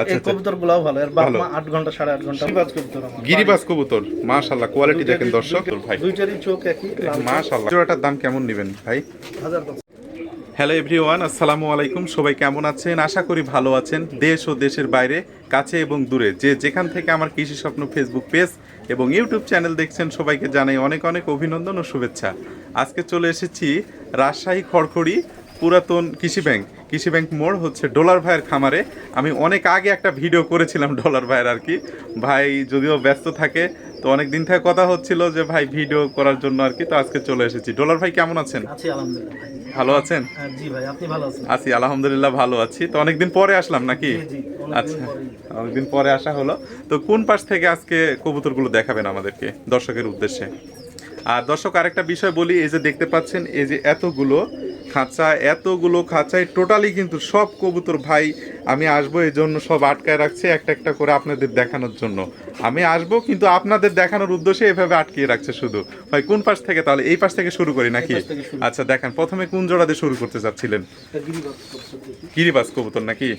আচ্ছা, এই আচ্ছা। কবুতর গুলাও ভালো। এর বাপ মা আট ঘণ্টা সাড়ে আট ঘণ্টা বাজ কবুতর গিরিবাজ কবুতর মাশাল্লাহ কোয়ালিটি দেখেন দর্শক। ভাই দুইটারই চোখ একই লাল জোড়াটার দাম কেমন নেবেন ভাই? হাজার পাঁচ। হ্যালো এভরিওয়ান আসসালামু আলাইকুম। সবাই কেমন আছেন? আশা করি ভালো আছেন। দেশ ও দেশের বাইরে কাছে এবং দূরে। যে যেখান থেকে আমার কৃষি স্বপ্ন ফেসবুক পেজ এবং ইউটিউব চ্যানেল দেখছেন সবাইকে জানাই অনেক অনেক অভিনন্দন ও শুভেচ্ছা। আজকে চলে এসেছি রাজশাহী খড়খড়ি পুরাতন কৃষি ব্যাংক কৃষি ব্যাংক মোড় হচ্ছে ডলার ভাইয়ের খামারে। আমি অনেক আগে একটা ভিডিও করেছিলাম ডলার ভাইয়ের আর কি। ভাই যদিও ব্যস্ত থাকে তো অনেক দিন থেকে কথা হচ্ছিল যে ভাই ভিডিও করার জন্য আর কি তো আজকে চলে এসেছি। ডলার ভাই কেমন আছেন? আছি আলহামদুলিল্লাহ। ভালো আছেন? হ্যাঁ, জি ভাই আপনি ভালো আছেন? আছি আলহামদুলিল্লাহ ভালো আছি। তো অনেকদিন পরে আসলাম নাকি? জি, জি, আচ্ছা পরেই। অনেকদিন পরে আসা হলো। তো কোন পাশ থেকে আজকে কবুতরগুলো দেখাবেন আমাদেরকে দর্শকের উদ্দেশ্যে? আর দর্শক আরেকটা বিষয় বলি এই যে দেখতে পাচ্ছেন এই যে এতগুলো খাঁচা এতগুলো খাঁচায় টোটালি কিন্তু সব কবুতর ভাই আমি আসব এই জন্য সব আটকায় রাখছে একটা একটা করে আপনাদের দেখানোর জন্য। আমি আসব কিন্তু আপনাদের দেখানোর উদ্দেশ্যে এভাবে আটকিয়ে রাখছে শুধু। ভাই কোন পাশ থেকে? তাহলে এই পাশ থেকে শুরু করি নাকি। আচ্ছা দেখেন প্রথমে কোন জোড়া দিয়ে শুরু করতে চাচ্ছিলেন। গিরিবাজ কবুতর নাকি?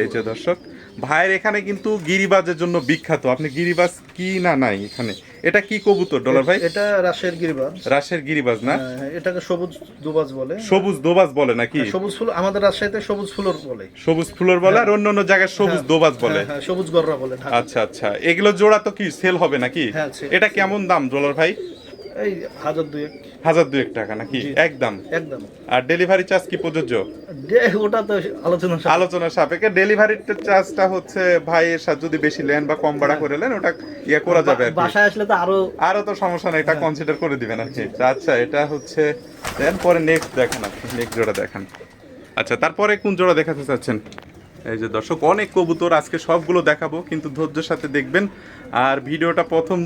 এই যে দর্শক ভাইয়ের এখানে কিন্তু গিরিবাজের জন্য বিখ্যাত। আপনি গিরিবাজ কি না নাই এখানে? এটা কি কবুতর ডলার ভাই? এটা রাজশাহীর গিরিবাজ। রাশের গিরিবাজ না? হ্যাঁ, এটাকে সবুজ দুবাজ বলে। সবুজ দোবাজ বলে নাকি? হ্যাঁ, সবুজ ফুল আমাদের রাজশাহীতে সবুজ ফুলর বলে। সবুজ ফুলর বলে আর অন্য অন্য জায়গায় সবুজ দোবাজ বলে। হ্যাঁ, হ্যাঁ, সবুজ গররা বলে আচ্ছা আচ্ছা। এগুলো জোড়া তো কি সেল হবে নাকি? হ্যাঁ, এটা কেমন দাম ডলার ভাই? এই হাজার দুয়েক। হাজার দুয়েক টাকা নাকি? একদম। একদম। আর ডেলিভারি চার্জ কি প্রযোজ্য? ওটা তো আলোচনা সাপেক্ষে। আলোচনা সাপেক্ষে ডেলিভারি চার্জটা হচ্ছে ভাইয়ের সাথে যদি বেশি নেন বা কম ভাড়া করে নেন ওটা ইয়ে করা যাবে বাসায় আসলে তো আরও আরও তো সমস্যা নেই এটা কনসিডার করে দিবেন আর কি। আচ্ছা এটা হচ্ছে দেন পরে নেক্সট দেখেন আপনি নেক্সট জোড়া দেখান। আচ্ছা তারপরে কোন জোড়া দেখাতে চাচ্ছেন? এই যে দর্শক অনেক কবুতর আজকে সবগুলো দেখাবো কিন্তু ধৈর্যের সাথে দেখবেন। আর ভিডিওটা প্রথম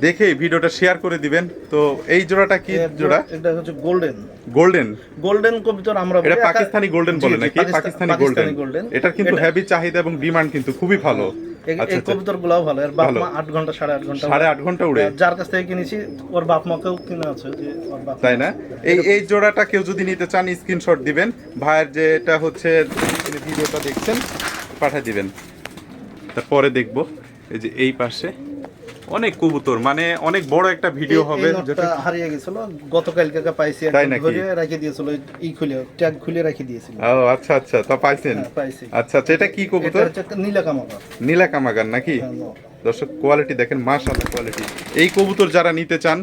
দেখে ভিডিওটা শেয়ার করে দিবেন। তো এই জোড়াটা কি জোড়া? এটা হচ্ছে গোল্ডেন গোল্ডেন গোল্ডেন কবুতর আমরা এটা পাকিস্তানি গোল্ডেন বলে নাকি? পাকিস্তানি গোল্ডেন এটার কিন্তু হেভি চাহিদা এবং ডিমান্ড কিন্তু খুবই ভালো। এই- আচ্ছা আচ্ছা। কবুতর গুলাও ভালো। এর বাপ। মা আট ঘণ্টা সাড়ে আট ঘণ্টা সাড়ে আট ঘণ্টা উড়ে। যার কাছ থেকে কিনেছি ওর বাপ মাকেও কিনে আছে যে ওর বাপ তাই না? এই এই জোড়াটা কেউ যদি নিতে চান স্ক্রিনশট দিবেন। ভাইয়ের যেটা হচ্ছে যিনি ভিডিওটা দেখছেন পাঠিয়ে দিবেন। তারপরে দেখব এই যে এই পাশে। অনেক কবুতর মানে অনেক বড় একটা ভিডিও হবে যেটা হারিয়ে গেছিল গতকালকে পাইছি তাই নাকি? রেখে দিয়েছিল ই খুলে ট্যাগ খুলে রেখে দিয়েছিল। ও আচ্ছা আচ্ছা তা পাইছেন? হ্যাঁ, আচ্ছা আচ্ছা এটা কি এটা কবুতর? হচ্ছে একটা নীলা কামাকা নীলা কামাগার নাকি? দর্শক কোয়ালিটি দেখেন মাশাআল্লাহ কোয়ালিটি এই কবুতর যারা নিতে চান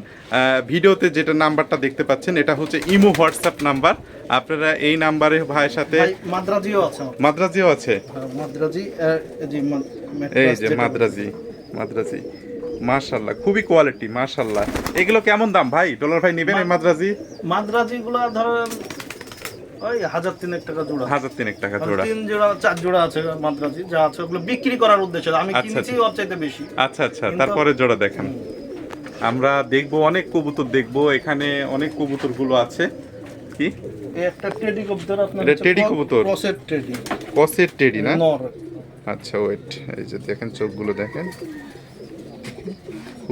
ভিডিওতে যেটা নাম্বারটা দেখতে পাচ্ছেন এটা হচ্ছে ইমো হোয়াটসঅ্যাপ নাম্বার। আপনারা এই নাম্বারে ভাইয়ের সাথে মাদ্রাজিও আছে। মাদ্রাজিও আছে? হ্যাঁ, মাদ্রাজি এই যে এই মাদ্রাজি মাদ্রাজি। মাশাল্লাহ খুবই কোয়ালিটি মাশাল্লাহ এগুলো কেমন দাম ভাই? ডলার ভাই নেবেন এই মাদ্রাজি মাদ্রাজি? গুলা ধরেন ওই হাজার তিনেক টাকা জোড়া। হাজার তিনেক টাকা জোড়া। তিন জোড়া চার জোড়া আছে মাদ্রাজি যা আছে ওগুলো বিক্রি করার উদ্দেশ্যে। আমি আচ্ছা, কিনেছি আচ্ছা। ওর চাইতে বেশি। আচ্ছা আচ্ছা তারপরে জোড়া দেখেন। আমরা দেখব অনেক কবুতর দেখব। এখানে অনেক কবুতরগুলো আছে। কি? একটা টেডি কবুতর আপনার এটা টেডি কবুতর? ক্রসের টেডি কসের টেডি না? আচ্ছা ওয়েট এই যে দেখেন চোখগুলো দেখেন।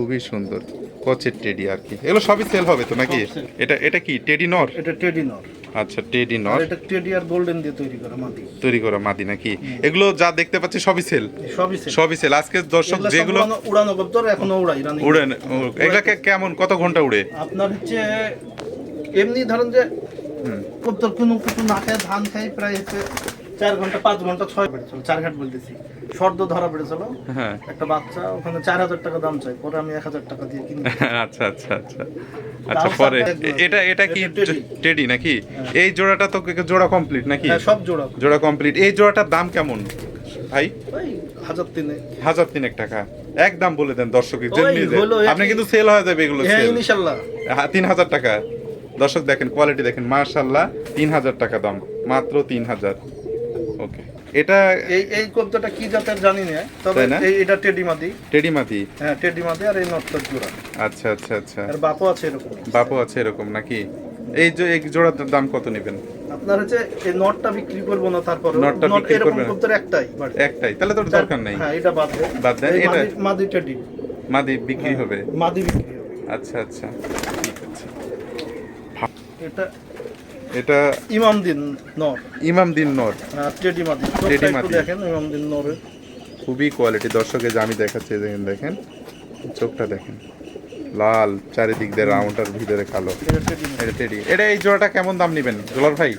খুবই সুন্দর। কচের টেডি আর কি। এগুলো সবই সেল হবে তো নাকি? এটা এটা কি? টেডি নর? এটা টেডি নর। আচ্ছা টেডি নর। এটা টেডি আর গোল্ডেন দিয়ে তৈরি করা মাটি। তৈরি করা মাদি নাকি? এগুলো যা দেখতে পাচ্ছি সবই সেল সবই sell। সবই সেল আজকে দর্শক যেগুলো উড়ানো- উড়ানো কবুতর এখনও উড়াই রানিং উড়ে এগুলাকে কেমন? কত ঘণ্টা উড়ে? আপনার হচ্ছে এমনি ধরেন যে কবুতর কোনো কিছু না খায় ধান খাই প্রায় হচ্ছে চার ঘণ্টা পাঁচ ঘণ্টা ছয় বেড়েছিল চার ঘাট বলতেছি। শর্ত ধরা পড়েছিল। হ্যাঁ। একটা বাচ্চা ওখানে চার হাজার টাকা দাম চাই পরে আমি এক হাজার টাকা দিয়ে কিনি আচ্ছা আচ্ছা আচ্ছা। আচ্ছা পরে এটা এটা কি টেডি। নাকি? এই জোড়াটা তো জোড়া কমপ্লিট নাকি? হ্যাঁ সব জোড়া জোড়া কমপ্লিট এই জোড়াটার দাম কেমন ভাই? হাজার হাজার তিনেক টাকা। একদম বলে দেন হলো আপনি কিন্তু সেল হয়ে যাবে এগুলো হ্যাঁ ইনশাল্লাহ। তিন হাজার টাকা। দর্শক দেখেন কোয়ালিটি দেখেন মার্শাল্লাহ তিন হাজার টাকা দাম মাত্র তিন হাজার। ওকে। এটা এই এই কবুতরটা কি জাতের জানি না তবে? এই এটা টেডি মাদি। টেডি মাতি হ্যাঁ টেডি মাদি আর এই নটটার জোড়া আচ্ছা আচ্ছা আচ্ছা। আর বাপও আছে এরকম। বাপু আছে এরকম নাকি? এই যে এই জোড়ার দাম কত নেবেন? আপনার হচ্ছে এই নটটা বিক্রি করব না তারপরে নটটা বিক্রি করবেন? কবুতর একটাই একটাই? তাহলে তোর দরকার নাই। হ্যাঁ এটা বাদ দেন বাদ দেন, এটা- মাদি- মাদি টেডি। মাদি বিক্রি হবে? মাদি বিক্রি হবে। আচ্ছা আচ্ছা। ঠিক আছে এটা এটা ইমাম দিন নর। ইমাম দিন নর মাদি। টেডি চোখটা একটু মাদি। দেখেন ইমাম দিন নরের। খুবই কোয়ালিটি দর্শকে যে আমি দেখাচ্ছি দেখেন দেখেন চোখটা দেখেন। লাল চারিদিক দিয়ে রাউন্ডার ভিতরে কালো। এটা এই জোড়াটা কেমন দাম নেবেন? জোলার ভাই?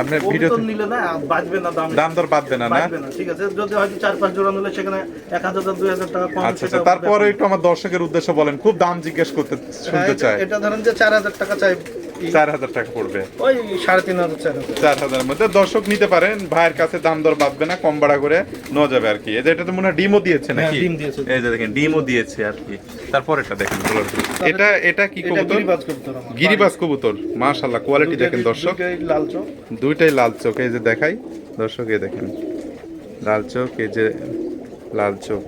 আপনার ভিডিও নিলে না বাঁচবে না দাম। দাম দর বাঁধবে না না? ঠিক আছে। যদি হয়তো চার পাঁচ জোড়া নিলে সেখানে এক হাজার দুই হাজার টাকা কম আচ্ছা আচ্ছা। তারপরে একটু আমার দর্শকের উদ্দেশ্যে বলেন খুব দাম জিজ্ঞেস করতে হ্যাঁ, শুনতে চাই। এটা ধরেন যে চার হাজার টাকা চাই। চার হাজার টাকা পড়বে। ওই সাড়ে তিন হাজার চার হাজার। হাজারের মধ্যে। দর্শক নিতে পারেন ভাইয়ের কাছে দাম দর বাঁধবে না কম ভাড়া করে নেওয়া যাবে আর কি। এই যে এটা তো মনে হয় ডিমও দিয়েছে নাকি? হ্যাঁ, ডিম দিয়েছে। এই যে দেখেন ডিমও দিয়েছে আর কি। তারপর এটা দেখেন এটা এটা কি কবুতর? গিরিবাজ কবুতর গিরিবাস কবুতর। মাশাআল্লাহ কোয়ালিটি দেখেন দর্শক। দুইটাই লাল চোখ। দুইটাই লাল চোখ এই যে দেখাই। দর্শক এই দেখেন। লাল চোখ এই যে লাল চোখ।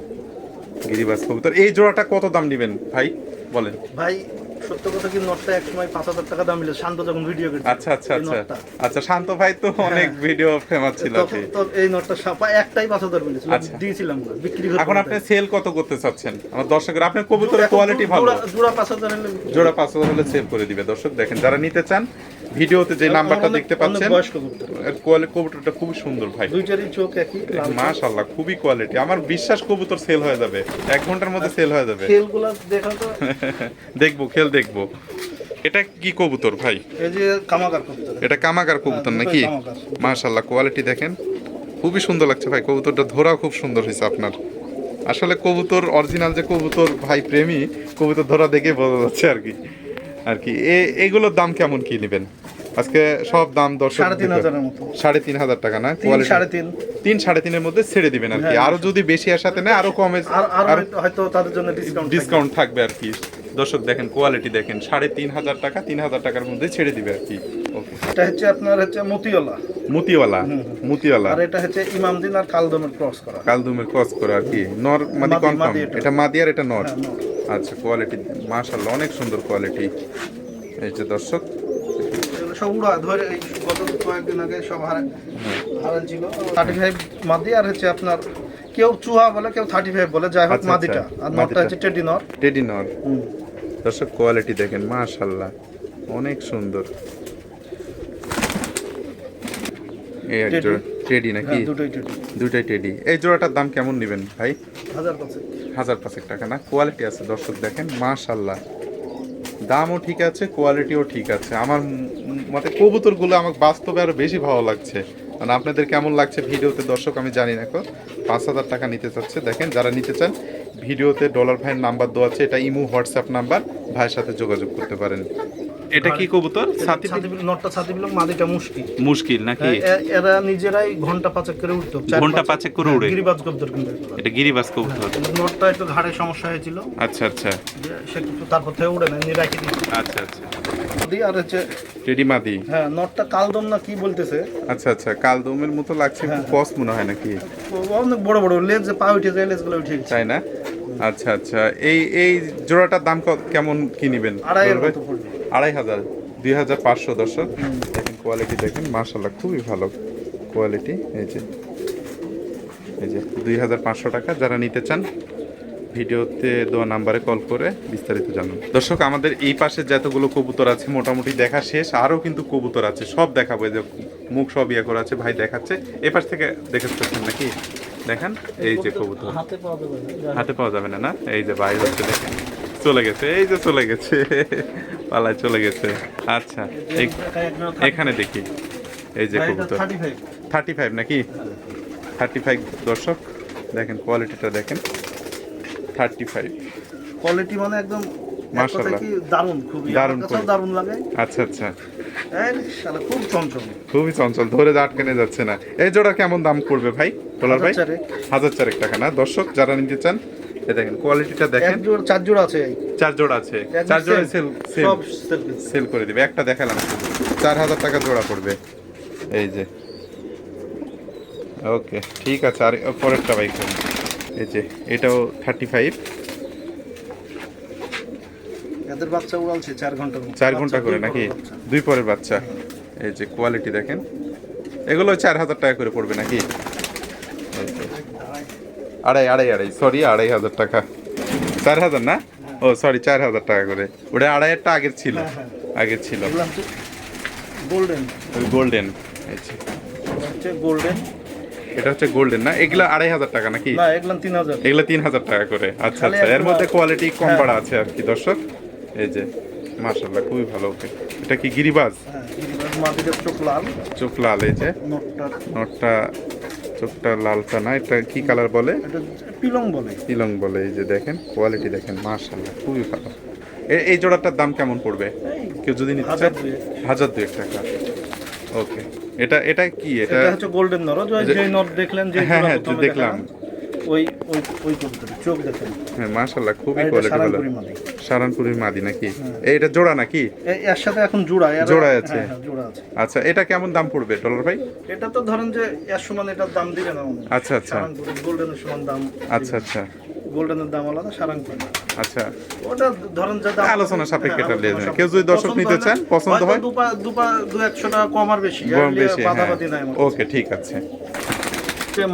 গিরিবাস কবুতর। এই জোড়াটা কত দাম নেবেন ভাই? বলেন। ভাই সত্য কথা কি নটটা এক সময় পাঁচ হাজার টাকা দাম শান্ত যখন ভিডিও করছে। আচ্ছা আচ্ছা আচ্ছা। আচ্ছা শান্ত ভাই তো অনেক ভিডিও ফেমাস ছিল তখন তো এই নটটা সাপা একটাই পাঁচ হাজার বলেছিল আচ্ছা। দিয়েছিলাম বিক্রি করে এখন আপনি সেল কত করতে চাচ্ছেন? আমার দর্শকের আপনার কবুতরের কোয়ালিটি ভালো। জোড়া- জোড়া পাঁচ হাজার হলে জোড়া পাঁচ হাজার হলে সেল করে দিবে। দর্শক দেখেন যারা নিতে চান ভিডিওতে যে নাম্বারটা দেখতে পাচ্ছেন কবুতরটা খুবই সুন্দর ভাই। দুইটারই চোখ একই লাল মাশাআল্লাহ খুবই কোয়ালিটি আমার বিশ্বাস কবুতর সেল হয়ে যাবে। এক ঘণ্টার মধ্যে সেল হয়ে যাবে। খেলগুলা দেখা তো। দেখব খেল দেখব। এটা কি কবুতর ভাই? এই যে কামাগার কবুতর। এটা কামাগার কবুতর হ্যাঁ, নাকি। মাশাআল্লাহ কোয়ালিটি দেখেন। খুবই সুন্দর লাগছে ভাই কবুতরটা ধরাও খুব সুন্দর হয়েছে আপনার। আসলে কবুতর অরিজিনাল যে কবুতর ভাই প্রেমী কবুতর ধরা দেখে বোঝা যাচ্ছে আর কি। আর কি এগুলোর দাম কেমন কি নেবেন? আজকে সব দাম দর্শক সাড়ে তিন হাজারের মতো। সাড়ে তিন হাজার টাকা না? সাড়ে তিন। তিন সাড়ে তিনের মধ্যে ছেড়ে দিবেন আর কি। হ্যাঁ, আরও যদি বেশি আর সাথে নেয় আরও কমে হয়তো- তাদের জন্য ডিসকাউন্ট থাকবে। আর কি। দর্শক দেখেন কোয়ালিটি দেখেন। সাড়ে তিন হাজার টাকা তিন হাজার টাকার মধ্যে ছেড়ে দিবে আর কি। ওকে এটা হচ্ছে আপনার হচ্ছে মতিওলা মুতিওয়ালা মুতিওয়ালা। আর এটা হচ্ছে ইমামদিন আর কালদমের ক্রস করা। কালদুমের ক্রস করে আর কি। নর মাদি কনফার্ম এটা। মাদি আর এটা নর। হ্যাঁ, আচ্ছা কোয়ালিটি মাশাআল্লাহ অনেক সুন্দর কোয়ালিটি এই যে দর্শক সব উড়া ধরে এই গত কয়েকদিন আগে সব হারা ছিল। থার্টি ফাইভ মাদি আর হচ্ছে আপনার কেউ চুহা বলে কেউ থার্টি ফাইভ বলে। যাই হোক আচ্ছা, মাদিটা। আচ্ছা, আর নটটা হচ্ছে টেডি নর। টেডি নর। দর্শক কোয়ালিটি দেখেন মাশাআল্লাহ। অনেক সুন্দর। এই এক জোড়া টেডি নাকি? হ্যাঁ টেডি। এই জোড়াটার দাম কেমন নেবেন ভাই? হাজার পাঁচেক। টাকা না? কোয়ালিটি আছে দর্শক দেখেন মাশাল্লাহ দামও ঠিক আছে কোয়ালিটিও ঠিক আছে। আমার ম- মতে কবুতরগুলো আমার বাস্তবে আরও বেশি ভালো লাগছে। মানে আপনাদের কেমন লাগছে ভিডিওতে? দর্শক আমি জানি না এখন। পাঁচ হাজার টাকা নিতে চাচ্ছে। দেখেন যারা নিতে চান ভিডিওতে ডলার ভাইয়ের নাম্বার দেওয়া আছে। এটা ইমু হোয়াটসঅ্যাপ নাম্বার ভাইয়ের সাথে যোগাযোগ করতে পারেন। এটা কি কবুতর? সাথী নটটা ছাতিবিল মাদিটা মুশকিল। মুশকিল নাকি? এরা নিজেরাই ঘণ্টা পাঁচেক করে উঠতো। ঘণ্টা পাঁচেক। করে হ্যাঁ, উড়ে? গিরিবাজ কবুতর কিন্তু এটা। গিরিবাস কবুতর। নটটা একটু ঘাড়ে সমস্যা হয়েছিল। আচ্ছা আচ্ছা। সে তারপর থেকে উড়ে নেয় রাখি আচ্ছা আচ্ছা। দিয়ে আর হচ্ছে টেডি মাদি? হ্যাঁ নটটা কালদম না কি বলতেছে? আচ্ছা আচ্ছা কালদমের মতো লাগছে হ্যাঁ, কস মনে হয় নাকি? অনেক বড় বড় লেজ পা উঠে যায় লেজগুলো উঠে তাই না? আচ্ছা আচ্ছা এই এই জোড়াটার দাম কেমন কি নেবেন? আড়াই হাজার দুই হাজার পাঁচশো দর্শক। দেখেন কোয়ালিটি দেখেন মার্শাল্লাহ খুবই ভালো কোয়ালিটি এই যে এই যে দুই হাজার পাঁচশো টাকা যারা নিতে চান ভিডিওতে দেওয়া নাম্বারে কল করে বিস্তারিত জানুন। দর্শক আমাদের এই পাশে যতগুলো কবুতর আছে মোটামুটি দেখা শেষ। আরও কিন্তু কবুতর আছে সব দেখাবো। এই যে মুখ সব ইয়ে করা আছে ভাই দেখাচ্ছে। এ পাশ থেকে দেখে পাচ্ছেন নাকি? দেখেন এই যে কবুতর। হাতে পাওয়া যাবে না। হাতে পাওয়া যাবে না না? এই যে ভাই হচ্ছে দেখেন চলে গেছে এই যে চলে গেছে। পালায় চলে গেছে। আচ্ছা এখানে দেখি এই যে কবুতর। থার্টি ফাইভ নাকি? থার্টি ফাইভ দর্শক দেখেন কোয়ালিটিটা দেখেন। থার্টি ফাইভ কোয়ালিটি মানে একদম এক মাশাআল্লাহ। দারুণ খুবই। দারুণ দারুণ লাগে। আচ্ছা আচ্ছা। খুব চঞ্চল। খুবই চঞ্চল ধরে আটকানে যাচ্ছে না। এই জোড়া কেমন দাম পড়বে ভাই? তোলার ভাই? হাজার চারেক। টাকা না? দর্শক যারা নিতে চান দেখেন কোয়ালিটিটা দেখেন। চার জোড়া আছে। চার জোড়া আছে। চার জোড়া সেল সেল। সেল করে দিবে। একটা দেখালাম। চার হাজার টাকা জোড়া পড়বে। এই যে। ওকে ঠিক আছে। আর পরেরটা বাইক এই যে এটাও থার্টি ফাইভ এদের বাচ্চা উড়ালছে চার ঘণ্টা চার ঘণ্টা করে নাকি? দুই পরের বাচ্চা। এই যে কোয়ালিটি দেখেন। এগুলো চার হাজার টাকা করে পড়বে নাকি। আড়াই আড়াই আড়াই। সরি আড়াই হাজার টাকা। চার হাজার না? ও সরি চার হাজার টাকা করে। ওটা আড়াইয়েরটা আগের ছিল। হ্যাঁ, হ্যাঁ। ছিল। এগুলো গোল্ডেন গোল্ডেন এই যে। গোল্ডেন এটা হচ্ছে গোল্ডেন না? এগুলা আড়াই হাজার টাকা নাকি? না এগুলো তিন হাজার। এগুলো তিন হাজার টাকা করে। আচ্ছা আচ্ছা এর মধ্যে কোয়ালিটি কম হ্যাঁ। বাড়া আছে আর কি দর্শক। এই যে মাশাল্লাহ খুবই ভালো ওকে এটা কি গিরিবাজ? হ্যাঁ চোখ লাল। চোখ লাল এই যে। নটটা। চোখটা লালটা না? এটা কি কালার বলে? পিলং বলে। তিলং বলে এই যে দেখেন কোয়ালিটি দেখেন মাশাল্লাহ খুবই ভালো। এই জোড়াটার দাম কেমন পড়বে? কেউ যদি নিতে চায়। হাজার দুয়েক। টাকা। ওকে এটা এটা কি? এটা হচ্ছে গোল্ডেন নর যে- নর দেখলেন যে হ্যাঁ, হ্যাঁ, দেখলাম। ওই ওই ওই কবুতরের চোখ দেখেন। হ্যাঁ মাশাল্লাহ খুবই কোয়ালিটি ভালো। সারানপুরের মাদি। নাকি? হ্যাঁ। এই এটা জোড়া নাকি? এর সাথে এখন জোড়া জোড়া আছে। হ্যাঁ, হ্যাঁ, জোড়া আছে। আচ্ছা এটা কেমন দাম পড়বে ডলার ভাই? এটা তো ধরেন যে এর সমান এটার দাম দিবে না আচ্ছা আচ্ছা। গোল্ডেনের সমান দাম আচ্ছা আচ্ছা। গোল্ডেনের দাম আলাদা আচ্ছা। ওটা ধরেন যে দাম আলোচনা সাপেক্ষে হ্যাঁ, এটা নিয়ে কেউ যদি দর্শক নিতে চান, পছন্দ হয়? দুপা দুপা দু একশো টাকা কম আর বেশি। নিয়ে বেশি হ্যাঁ। নাই ওকে ঠিক আছে।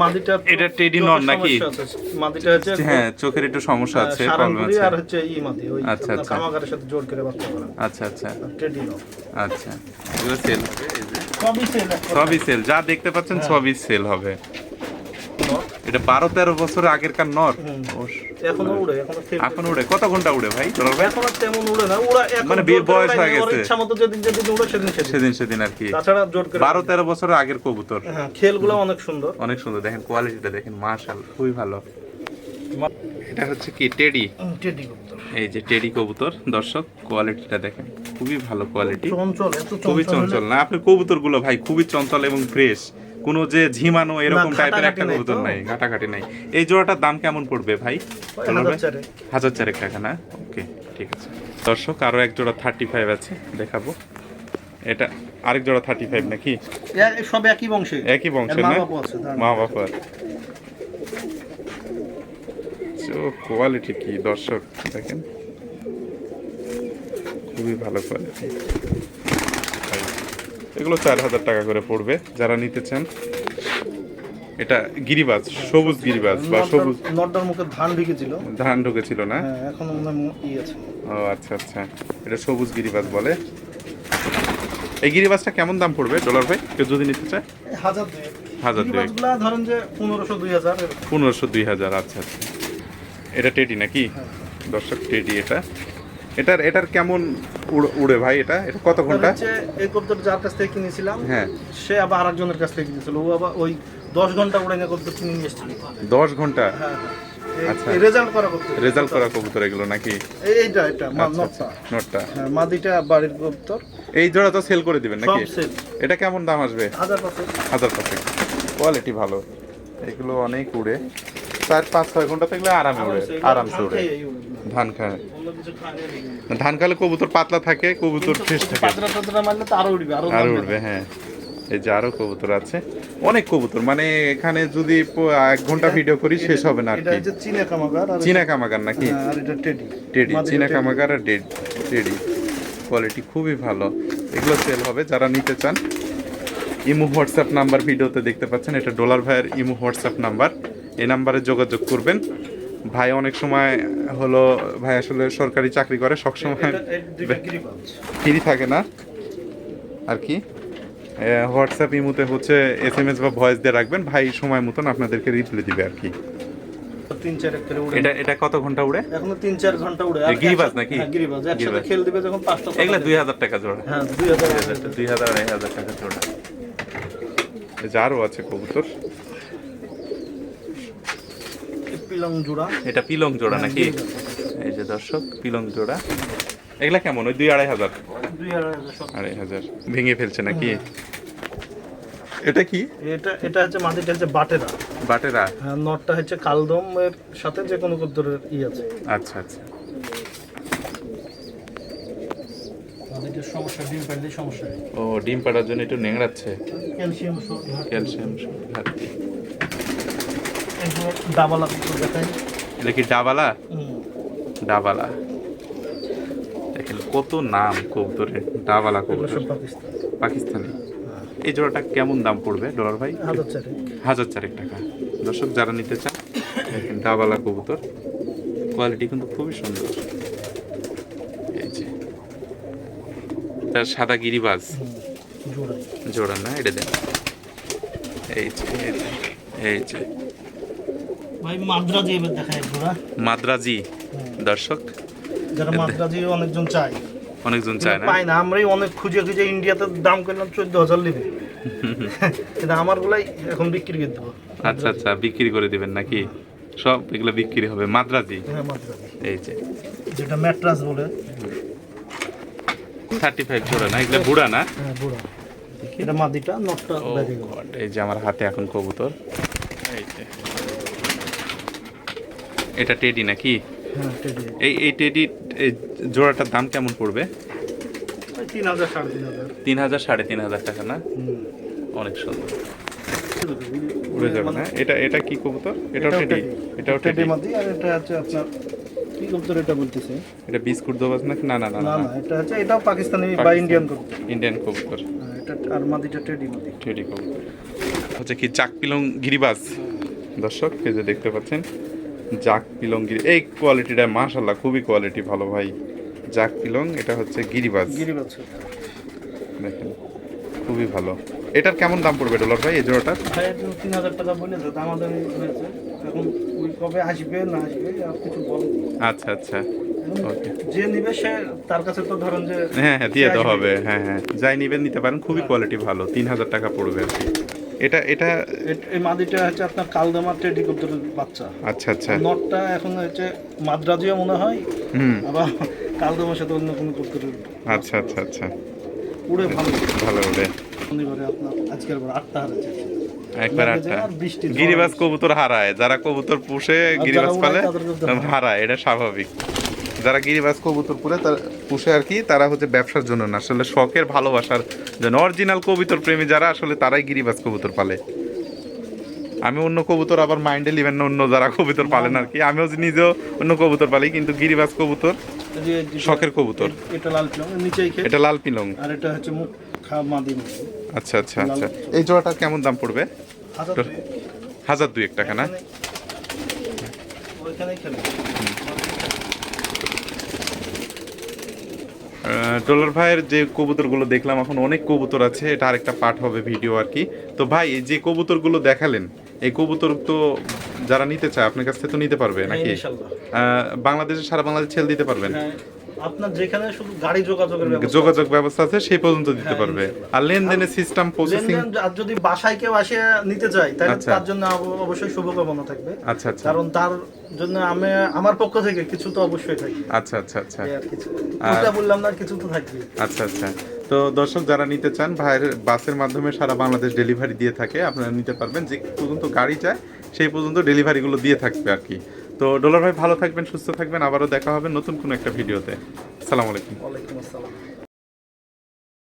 মাদিটা এটা টেডি চোখের নর নাকি? সমস্যা আছে। মাদিটা হচ্ছে হ্যাঁ চোখের একটু সমস্যা আছে প্রবলেম আছে আর হচ্ছে ই মাদি ওই আচ্ছা, আচ্ছা। কামাগারের সাথে জোর করে বাচ্চা করা আচ্ছা আচ্ছা। টেডি নর আচ্ছা। এগুলো সেল হবে এই যে। সবই সেল সবই সেল যা দেখতে পাচ্ছেন হ্যাঁ। সবই সেল হবে। এটা বারো তেরো বছর আগেরকার নর। এখনও উড়ে এখন উড়ে। কত ঘণ্টা উড়ে ভাই ভাই? এখন তেমন উড়ে না এখন মানে করে বয়স হয়ে গেছে। ইচ্ছা মতো যেদিন যেদিন উড়ে সেদিন সেদিন। সেদিন আর কি। তাছাড়া জোর করে বারো তেরো বছরের আগের কবুতর। হ্যাঁ খেলগুলো অনেক সুন্দর। অনেক সুন্দর। দেখেন কোয়ালিটিটা দেখেন মাশাল খুবই ভালো। এটা হচ্ছে কি টেডি? টেডি এই যে টেডি কবুতর। দর্শক কোয়ালিটিটা দেখেন খুবই ভালো কোয়ালিটি চঞ্চল খুবই চঞ্চল না আপনার কবুতরগুলো ভাই খুবই চঞ্চল এবং ফ্রেশ কোনো যে ঝিমানো এরকম টাইপের একটা কবুতর। নাই ঘাটাঘাটি নাই। এই জোড়াটার দাম কেমন পড়বে ভাই? হাজার চারেক। টাকা না? ওকে ঠিক আছে। দর্শক আরও এক জোড়া থার্টি ফাইভ আছে দেখাবো। এটা আরেক জোড়া থার্টি ফাইভ নাকি সব একই বংশে। একই মা না? মা বাবার কোয়ালিটি কি দর্শক? দেখেন। খুবই ভালো কোয়ালিটি এগুলো চার হাজার টাকা করে পড়বে যারা নিতে চান। এটা গিরিবাজ সবুজ গিরিবাজ বা সবুজ নটটার মুখে ধান ঢুকেছিল। ধান ঢুকেছিল না? হ্যাঁ এখন আছে। ও আচ্ছা আচ্ছা। এটা সবুজ গিরিবাজ বলে। এই গিরিবাজটা কেমন দাম পড়বে ডলার ভাই? কেউ যদি নিতে চায়? হাজার হাজার। গিরিবাজগুলা ধরেন যে পনেরোশো দুই হাজার পনেরোশো দুই হাজার আচ্ছা আচ্ছা। এটা টেডি নাকি? হ্যাঁ। দর্শক টেডি এটা। এটার এটার কেমন উড়- উড়ে ভাই এটা? এটা কত ঘণ্টা? এই কবুতর যার কাছ থেকে কিনেছিলাম হ্যাঁ। সে আবার আরেকজনের কাছ থেকে কিনেছিল। ও আবার ওই দশ ঘণ্টা উড়ে নিয়ে কবুতর কিনে নিয়ে এসেছিল। দশ ঘণ্টা? হ্যাঁ আচ্ছা। হ্যাঁ রেজাল্ট করা কবুতর। রেজাল্ট করা কবুতর এগুলো নাকি? এই এইটা এটা আচ্ছা, নটটা। আচ্ছা, হ্যাঁ মাদিটা বাড়ির কবুতর। এই জোড়া তো সেল করে দিবেন নাকি? এটা কেমন দাম আসবে? হাজার পাঁচশো। হাজার পাঁচে কোয়ালিটি ভালো। এগুলো অনেক উড়ে। চার পাঁচ ছয় ঘণ্টা থাকলে আরামে উড়ে আরামসে উড়ে। ধান খায়। ধান খালে কবুতর পাতলা থাকে কবুতর ফ্রেশ থাকে। পাতলা টাতলা মারলে তো আরও উঠবে আরও আর উঠবে হ্যাঁ। এই যে আরও কবুতর আছে অনেক কবুতর মানে এখানে যদি এক ঘণ্টা ভিডিও করি শেষ হবে না আর এটা হচ্ছে চীনা কামাগার চীনা কামাগার নাকি? হ্যাঁ, আর এটা টেডি। টেডি চীনা কামাগার আর টেডি। কোয়ালিটি খুবই ভালো। এগুলো সেল হবে যারা নিতে চান। ইমো হোয়াটসঅ্যাপ নাম্বার ভিডিওতে দেখতে পাচ্ছেন এটা ডলার ভাইয়ের ইমো হোয়াটসঅ্যাপ নাম্বার। এই নাম্বারে যোগাযোগ করবেন। ভাই অনেক সময় হলো ভাই আসলে সরকারি চাকরি করে সবসময়। ফ্রি থাকে না। আর কি? হোয়াটসঅ্যাপ ইমুতে হচ্ছে এস এম এস বা ভয়েস দিয়ে রাখবেন। ভাই সময় মতন আপনাদেরকে রিপ্লাই দিবে আর কি। তিন চার এটা এটা কত ঘণ্টা উড়ে? এখনও তিন চার ঘণ্টা উড়ে। গিরিবাজ নাকি? হ্যাঁ, গিরিবাজ। একসাথে খেল দিবে যখন পাঁচটা এগুলা দুই হাজার টাকা জোড়া। হ্যাঁ দুই হাজার দুই হাজার আড়াই হাজার টাকা জোড়া। এই যে আরও আছে কবুতর। পিলং জোড়া এটা পিলং জোড়া নাকি? এই যে দর্শক পিলং জোড়া এগুলা কেমন? ওই দুই আড়াই হাজার? দুই আড়াই হাজার ভেঙে ফেলছে নাকি? এটা কি? এটা এটা হচ্ছে মাটিটা হচ্ছে বাটেরা। বাটেরা? হ্যাঁ নটটা হচ্ছে কালদম এর সাথে যে কোনো কদ্দরের ই আছে। আচ্ছা আচ্ছা। সমস্যা ডিম পাইলে সমস্যা ও ডিম পাড়ার জন্য একটু নেংড়াচ্ছে ক্যালসিয়াম ক্যালসিয়াম ঘাটতি। ডাবালা এটা কি ডাবালা? ডাবালা। দেখেন কত নাম কবুতরের ডাবালা কবুতর। পাকিস্তানি। এই জোড়াটা কেমন দাম পড়বে ডলার ভাই? হাজার চারেক। টাকা। দর্শক যারা নিতে চান ডাবালা কবুতর। কোয়ালিটি কিন্তু খুবই সুন্দর। এই যে। তার সাদা গিরিবাজ। জোড়া না এটা দেন। এই এই যে, এই যে। ভাই মাদ্রাজি এবার দেখায় জোড়া মাদ্রাজি দর্শক। যারা মাদ্রাজি অনেকজন চায়। অনেকজন চায় না? পাই না আমরাই অনেক খুঁজে খুঁজে ইন্ডিয়াতে দাম করলাম চোদ্দ হাজার নেবে কিন্তু আমার গুলাই এখন বিক্রি করে দেবো। আচ্ছা আচ্ছা বিক্রি করে দিবেন নাকি? সব এগুলো বিক্রি হবে মাদ্রাজি? হ্যাঁ মাদ্রাজি। এই যে। যেটা ম্যাট্রাস বলে। থার্টি ফাইভ জোড়া না? এগুলো বুড়া না? হ্যাঁ বুড়া। এটা মাদিটা নটটা এই যে আমার হাতে এখন কবুতর এই যে এটা টেডি নাকি? হ্যাঁ এই এই টেডি জোড়াটার দাম কেমন পড়বে? তিন হাজার সাড়ে তিন হাজার। তিন হাজার সাড়ে তিন হাজার টাকা না? অনেক সুন্দর। উড়ে যাবে না এটা এটা কি কবুতর? এটাও টেডি। এটাও টেডি মাদি আর এটা হচ্ছে আপনার কি কবুতর এটা বলতেছে? এটা বিস্কুট দোবাস নাকি? না না না না এটা হচ্ছে এটাও পাকিস্তানি বা ইন্ডিয়ান কবুতর। ইন্ডিয়ান কবুতর। হ্যাঁ, এটা আর মাদিটা টেডি মাদি। টেডি কবুতর। হচ্ছে কি চাক পিলং গিরিবাজ? দর্শক এই যে দেখতে পাচ্ছেন জাক পিলং গিরি এই কোয়ালিটিটা মাশাল্লাহ খুবই কোয়ালিটি ভালো ভাই। জাক পিলং এটা হচ্ছে গিরিবাজ। গিরিবাজ। দেখেন খুবই ভালো। এটার কেমন দাম পড়বে ডলার ভাই এই জোড়াটার? তিন হাজার টাকা দামাদামি হয়েছে এখন কবে আসবে না আসবে আর কিছু বল আচ্ছা আচ্ছা। যে নিবে সে তার কাছে তো ধরেন যে হ্যাঁ হ্যাঁ দিয়ে তো হবে। হ্যাঁ হ্যাঁ যাই নিবেন নিতে পারেন। খুবই কোয়ালিটি ভালো তিন হাজার টাকা পড়বে আর কি। এটা এটা এই মাদিটা হচ্ছে আপনার কালদামার টেডি কবুতরের বাচ্চা। আচ্ছা আচ্ছা। নটটা এখন হচ্ছে মাদ্রাজিও মনে হয় হুম। আবার কালদামার সাথে অন্য কোনো কবুতরের আচ্ছা আচ্ছা আচ্ছা। উড়ে ভালো। ভালো ওরে শনিবারে আপনার আজকের বার আটটা হারাচ্ছে একবার আটটা। গিরিবাজ কবুতর হারায়। যারা কবুতর পুষে যারা গিরিবাজ পালে। হারায় এটা স্বাভাবিক। যারা গিরিবাস কবুতর পুরে তারা পুষে আর কি তারা হচ্ছে ব্যবসার জন্য না। আসলে শখের ভালোবাসার জন্য। অরিজিনাল কবুতর প্রেমী যারা আসলে তারাই গিরিবাজ কবুতর পালে। আমি অন্য কবুতর আবার মাইন্ডে লিবেন না অন্য যারা কবুতর পালেন আর কি। আমিও নিজেও অন্য কবুতর পালি কিন্তু গিরিবাস কবুতর শখের কবুতর। এটা লাল পিলং নিচেই এটা লাল পিলং। আর এটা হচ্ছে আচ্ছা আচ্ছা আচ্ছা। এই জোড়াটার কেমন দাম পড়বে? হাজার তো- দুই। হাজার দুই এক টাকা না এখানে- ওইখানেই খেলে আহ, ডলার ভাইয়ের যে কবুতরগুলো দেখলাম এখন অনেক কবুতর আছে। এটা আরেকটা পার্ট হবে ভিডিও আর কি। তো ভাই এই যে কবুতরগুলো দেখালেন এই কবুতর তো যারা নিতে চায় আপনার কাছ থেকে তো নিতে পারবে নাকি? ইনশাল্লাহ। আহ, বাংলাদেশে সারা বাংলাদেশ ছেল দিতে পারবেন? হ্যাঁ, আপনার যেখানে শুধু গাড়ি যোগাযোগের ব্যবস্থা যোগাযোগ ব্যবস্থা আছে সেই পর্যন্ত দিতে হ্যাঁ, পারবে। আর লেনদেনের সিস্টেম প্রসেসিং আর যদি বাসায় কেউ আসে নিতে চায় তাহলে আচ্ছা। তার জন্য অবশ্যই শুভকামনা থাকবে। আচ্ছা আচ্ছা। কারণ তার জন্য আমি আমার পক্ষ থেকে কিছু তো অবশ্যই থাকবে। আচ্ছা আচ্ছা আচ্ছা। আর কিছু। বললাম না কিছু তো থাকবে আচ্ছা আচ্ছা। তো দর্শক যারা নিতে চান ভাইয়ের বাসের মাধ্যমে সারা বাংলাদেশ ডেলিভারি দিয়ে থাকে আপনারা নিতে পারবেন। যে পর্যন্ত গাড়ি যায় সেই পর্যন্ত ডেলিভারিগুলো দিয়ে থাকবে আর কি। তো ডলার ভাই ভালো থাকবেন, সুস্থ থাকবেন, আবারও দেখা হবে নতুন কোনো একটা ভিডিওতে। সালাম আলাইকুম। ওয়ালাইকুম আসসালাম।